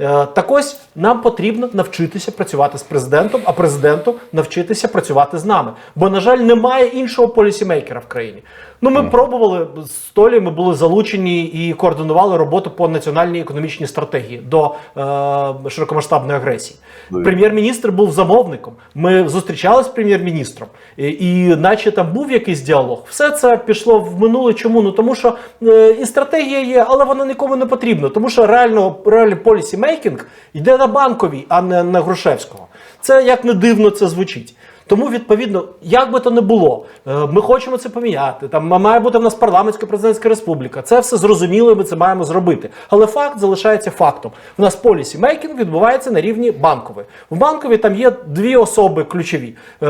Е, Так ось нам потрібно навчитися працювати з президентом, а президенту навчитися працювати з нами. Бо, на жаль, немає іншого полісімейкера в країні. Ну, ми пробували з Толі, ми були залучені і координували роботу по національній економічній стратегії до е, широкомасштабної агресії. Прем'єр-міністр був замовником. Ми зустрічалися з прем'єр-міністром, і, і наче там був якийсь діалог. Все це пішло в минуле. Чому? Ну тому що е, і стратегія є, але вона нікому не потрібна. Тому що реально реально полісімейкінг йде на банковій, а не на Грушевського. Це як не дивно це звучить. Тому, відповідно, як би то не було, е, ми хочемо це поміняти. Там має бути в нас парламентська президентська республіка. Це все зрозуміло, ми це маємо зробити. Але факт залишається фактом. У нас полісі мейкінг відбувається на рівні банкової. В банковій там є дві особи ключові: Е,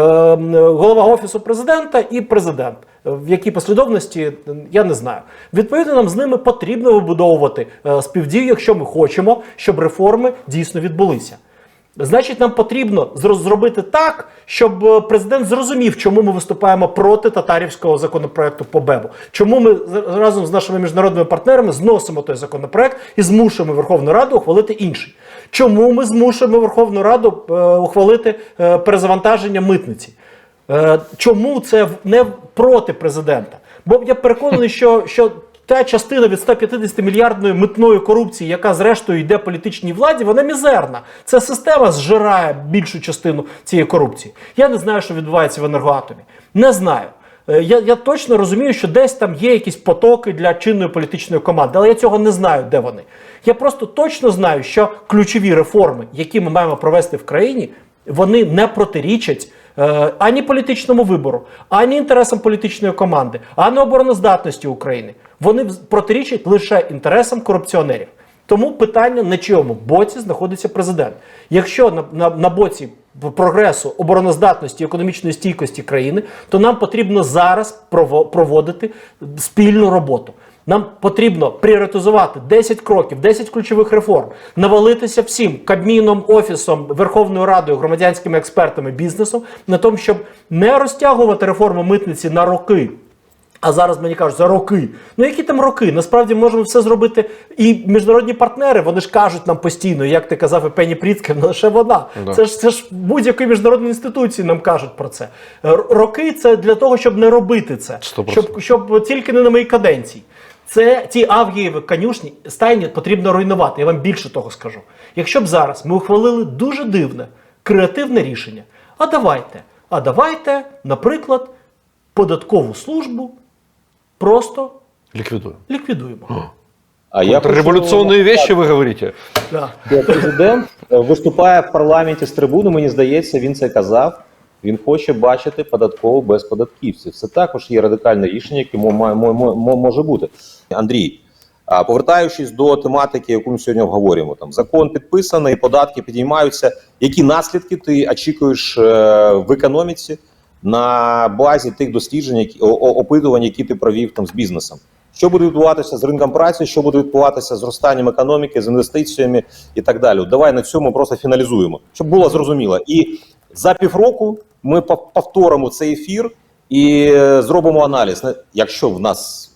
голова офісу президента і президент. Е, В якій послідовності е, я не знаю. Відповідно, нам з ними потрібно вибудовувати е, співдію, якщо ми хочемо, щоб реформи дійсно відбулися. Значить, нам потрібно зробити так, щоб е, президент зрозумів, чому ми виступаємо проти татарівського законопроекту по БЕБу. Чому ми разом з нашими міжнародними партнерами зносимо той законопроект і змушуємо Верховну Раду ухвалити інший. Чому ми змушуємо Верховну Раду е, ухвалити е, перезавантаження митниці? Чому це не проти президента? Бо я переконаний, що, що та частина від 150 мільярдної митної корупції, яка зрештою йде політичній владі, вона мізерна. Ця система зжирає більшу частину цієї корупції. Я не знаю, що відбувається в енергоатомі. Не знаю. Е, Я, я точно розумію, що десь там є якісь потоки для чинної політичної команди, але я цього не знаю, де вони. Я просто точно знаю, що ключові реформи, які ми маємо провести в країні, вони не протирічать ані політичному вибору, ані інтересам політичної команди, ані обороноздатності України. Вони протирічать лише інтересам корупціонерів. Тому питання на чому боці знаходиться президент. Якщо на, на, на боці прогресу, обороноздатності, економічної стійкості країни, то нам потрібно зараз прово- проводити спільну роботу. Нам потрібно пріоритизувати 10 кроків, 10 ключових реформ, навалитися всім Кабміном, офісом, Верховною Радою, громадянськими експертами, бізнесом на тому, щоб не розтягувати реформу митниці на роки. А зараз мені кажуть, за роки. Ну які там роки? Насправді можемо все зробити. І міжнародні партнери, вони ж кажуть нам постійно, як ти казав, і Пені Пріцкер, не лише вона. Да. Це ж це ж будь-якої міжнародної інституції нам кажуть про це. Роки це для того, щоб не робити це, Сто щоб, щоб тільки не на моїй каденції. Це ті авгієві конюшні стайні потрібно руйнувати. Я вам більше того скажу. Якщо б зараз ми ухвалили дуже дивне, креативне рішення, а давайте, а давайте, наприклад, податкову службу просто ліквідуємо. А я Революционные вещи вы говорите. Да. Президент е, виступає в парламенті з трибуни. Мені здається, він це казав. Він хоче бачити податкову без податківців. Це також є радикальне рішення, яке мо- мо- мо- мо- може бути. Андрій, повертаючись до тематики, яку ми сьогодні обговорюємо, там закон підписаний, податки підіймаються. Які наслідки ти очікуєш е, в економіці на базі тих досліджень, які опитувань, які ти провів там з бізнесом? Що буде відбуватися з ринком праці, що буде відбуватися з зростанням економіки, з інвестиціями і так далі. Давай на цьому просто фіналізуємо, щоб було зрозуміло. І за півроку ми повторимо цей ефір і е, зробимо аналіз. Якщо в нас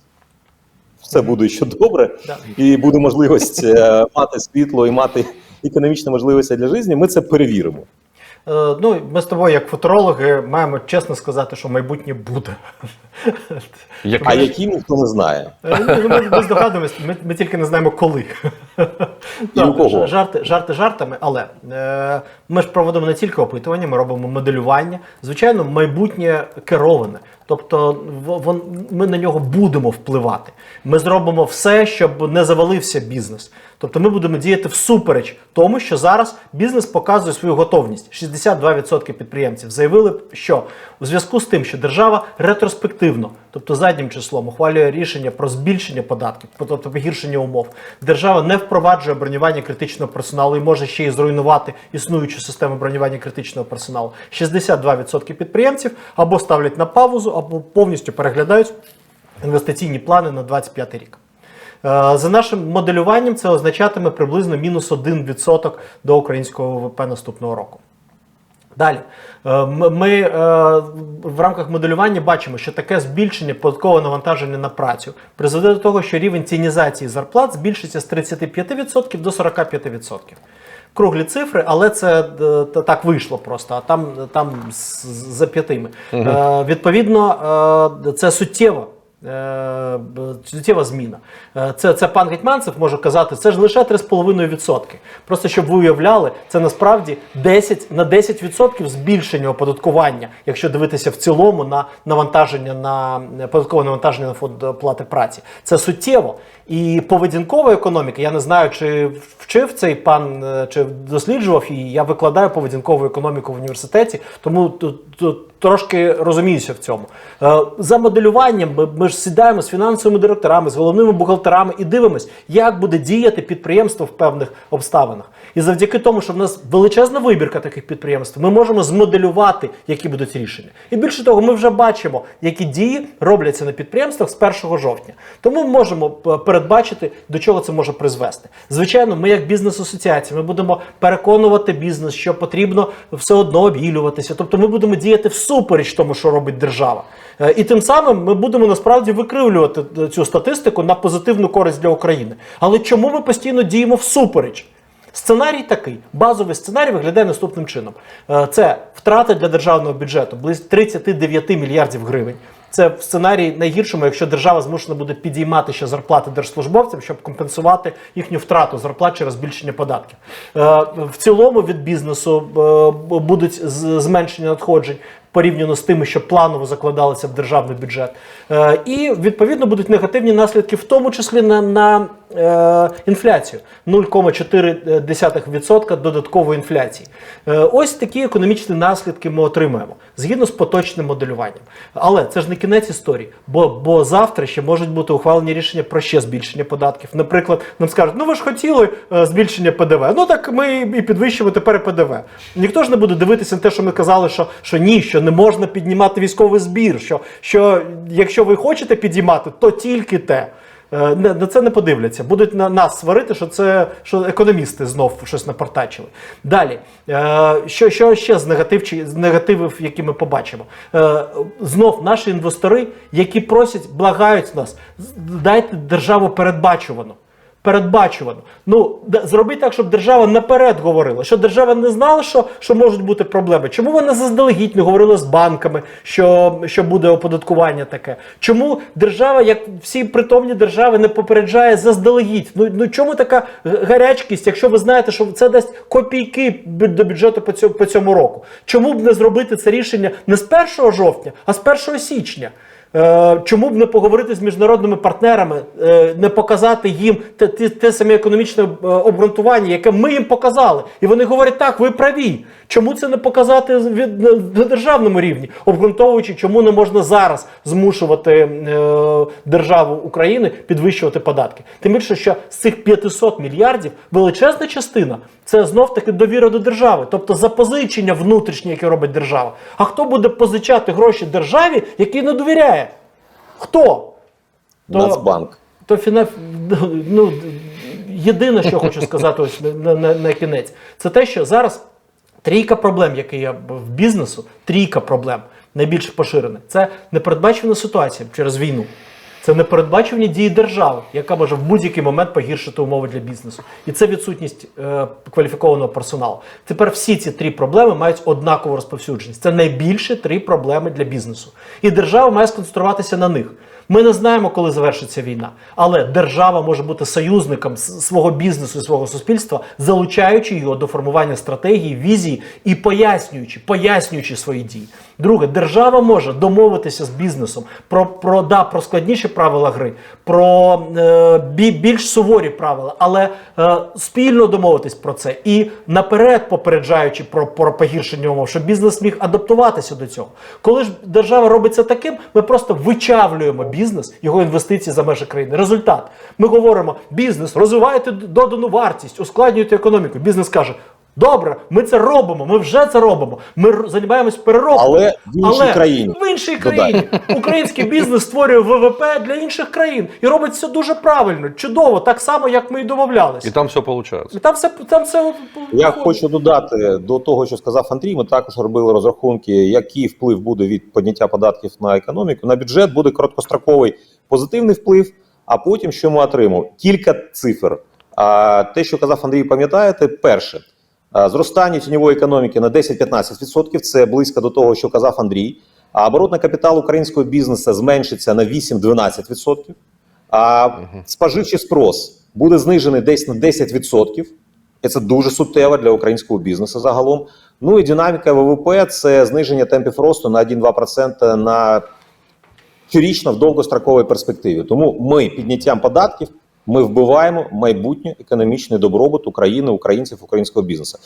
все буде ще добре, Да. і буде можливість е, мати світло і мати економічні можливості для життя, ми це перевіримо. Е, Ну, ми з тобою, як футурологи, маємо чесно сказати, що майбутнє буде. Як- А які ніхто не знає. Е, ну, Ми, ми здогадуємось, ми, ми тільки не знаємо коли. Так, у кого? Жарти, жарти жартами, але е, ми ж проводимо не тільки опитування, ми робимо моделювання. Звичайно, майбутнє кероване. Тобто вон, ми на нього будемо впливати. Ми зробимо все, щоб не завалився бізнес. Тобто ми будемо діяти всупереч тому, що зараз бізнес показує свою готовність. 62% підприємців заявили, що у зв'язку з тим, що держава ретроспективно, тобто заднім числом, ухвалює рішення про збільшення податків, тобто погіршення умов, держава не впроваджує бронювання критичного персоналу і може ще й зруйнувати існуючу систему бронювання критичного персоналу. 62% підприємців або ставлять на паузу, або повністю переглядають інвестиційні плани на 25 рік. Е, За нашим моделюванням, це означатиме приблизно мінус 1% до українського ВВП наступного року. Далі Е, ми е, в рамках моделювання бачимо, що таке збільшення податкового навантаження на працю призведе до того, що рівень цінізації зарплат збільшиться з 35% до 45%. круглі цифри, але це так вийшло просто. А там, там за п'ятими. Е, відповідно, це суттєво. Е, Суттєва зміна. Е, Це, це пан Гетьманцев може казати, це ж лише 3,5%. Просто щоб ви уявляли, це насправді 10, на 10% збільшення оподаткування, якщо дивитися в цілому на навантаження на е, податкове навантаження на фонд оплати праці. Це суттєво. І поведінкова економіка, я не знаю, чи вчив цей пан, е, чи досліджував її. Я викладаю поведінкову економіку в університеті, тому тут трошки розуміюся в цьому. Е, За моделюванням ми, ж сідаємо з фінансовими директорами, з головними бухгалтерами і дивимось, як буде діяти підприємство в певних обставинах. І завдяки тому, що в нас величезна вибірка таких підприємств, ми можемо змоделювати, які будуть рішення. І більше того, ми вже бачимо, які дії робляться на підприємствах з 1 жовтня. Тому ми можемо передбачити, до чого це може призвести. Звичайно, ми, як бізнес-асоціація, ми будемо переконувати бізнес, що потрібно все одно обілюватися. Тобто, ми будемо діяти всупереч тому, що робить держава. Е, І тим самим ми будемо насправді викривлювати е, цю статистику на позитивну користь для України. Але чому ми постійно діємо всупереч? Сценарій такий. Базовий сценарій виглядає наступним чином: Е, це втрата для державного бюджету близько 39 мільярдів гривень. Це в сценарії найгіршому, якщо держава змушена буде підіймати ще зарплати держслужбовцям, щоб компенсувати їхню втрату зарплат через збільшення податків. В цілому від бізнесу будуть зменшення надходжень порівняно з тими, що планово закладалися в державний бюджет. Е, І відповідно будуть негативні наслідки, в тому числі на, на е, інфляцію 0,4% додаткової інфляції. Е, Ось такі економічні наслідки ми отримаємо згідно з поточним моделюванням. Але це ж не кінець історії, бо, бо завтра ще можуть бути ухвалені рішення про ще збільшення податків. Наприклад, нам скажуть, ну ви ж хотіли е, збільшення ПДВ. Ну так ми і підвищимо тепер ПДВ. Ніхто ж не буде дивитися на те, що ми казали, що, що ні, що не можна піднімати військовий збір. Що, що якщо ви хочете підіймати, то тільки те. Е, На це не подивляться. Будуть на нас сварити, що це що економісти знов щось напортачили. Далі, е, що, що ще з негатив, чи- з негативів, які ми побачимо? Е, Знов наші інвестори, які просять, благають нас, дайте державу передбачувану. Передбачувано. Ну, зробіть так, щоб держава наперед говорила, що держава не знала, що, що можуть бути проблеми. Чому вона заздалегідь не говорила з банками, що, що буде оподаткування таке? Чому держава, як всі притомні держави, не попереджає заздалегідь? Ну, ну чому така гарячкість, якщо ви знаєте, що це дасть копійки до бюджету по цьому, по цьому року? Чому б не зробити це рішення не з 1 жовтня, а з 1 січня? Е, Чому б не поговорити з міжнародними партнерами, е, не показати їм те, те, те саме економічне е, обґрунтування, яке ми їм показали, і вони говорять, так, ви праві. Чому це не показати від на, державному рівні, обґрунтовуючи, чому не можна зараз змушувати е, державу України підвищувати податки? Тим більше, що з цих 500 мільярдів величезна частина це знов таки довіра до держави, тобто запозичення внутрішнє, яке робить держава. А хто буде позичати гроші державі, який не довіряє? Хто? То- Нацбанк. То фіна... ну, єдине, що хочу сказати ось на, на, на кінець, це те, що зараз трійка проблем, які є в бізнесу, трійка проблем найбільш поширена. Це непередбачена ситуація через війну. Це непередбачувані дії держави, яка може в будь-який момент погіршити умови для бізнесу. І це відсутність е, кваліфікованого персоналу. Тепер всі ці три проблеми мають однакову розповсюдженість. Це найбільші три проблеми для бізнесу. І держава має сконцентруватися на них. Ми не знаємо, коли завершиться війна, але держава може бути союзником свого бізнесу і свого суспільства, залучаючи його до формування стратегії, візії і пояснюючи, пояснюючи свої дії. Друге, держава може домовитися з бізнесом про, про, да, про складніші правила гри, про е, більш суворі правила, але е, спільно домовитись про це і наперед попереджаючи про, про погіршення умов, щоб бізнес міг адаптуватися до цього. Коли ж держава робить це таким, ми просто вичавлюємо бізнес, його інвестиції за межі країни. Результат. Ми говоримо: бізнес, розвивайте додану вартість, ускладнюйте економіку. Бізнес каже. Добре, ми це робимо, ми вже це робимо. Ми займаємось переробкою. Але в іншій країні. В іншій Додай. країні. Український бізнес створює ВВП для інших країн і робить все дуже правильно, чудово, так само, як ми і домовлялися. И там все получается. І там все там все Я хочу додати до того, що сказав Андрій. Ми також робили розрахунки, який вплив буде від підняття податків на економіку. На бюджет буде короткостроковий позитивний вплив. А потім що ми отримаємо? Кілька цифр. А те, що казав Андрій, пам'ятаєте, перше Зростання тіньової економіки на 10-15% – це близько до того, що казав Андрій. А оборотний капітал українського бізнесу зменшиться на 8-12%. А споживчий спрос буде знижений десь на 10%. І Це дуже суттєво для українського бізнесу загалом. Ну і динаміка ВВП це зниження темпів росту на 1-2% на щорічно в довгостроковій перспективі. Тому ми підняттям податків ми вбиваємо майбутнє економічний добробут України, українців, українського бізнесу.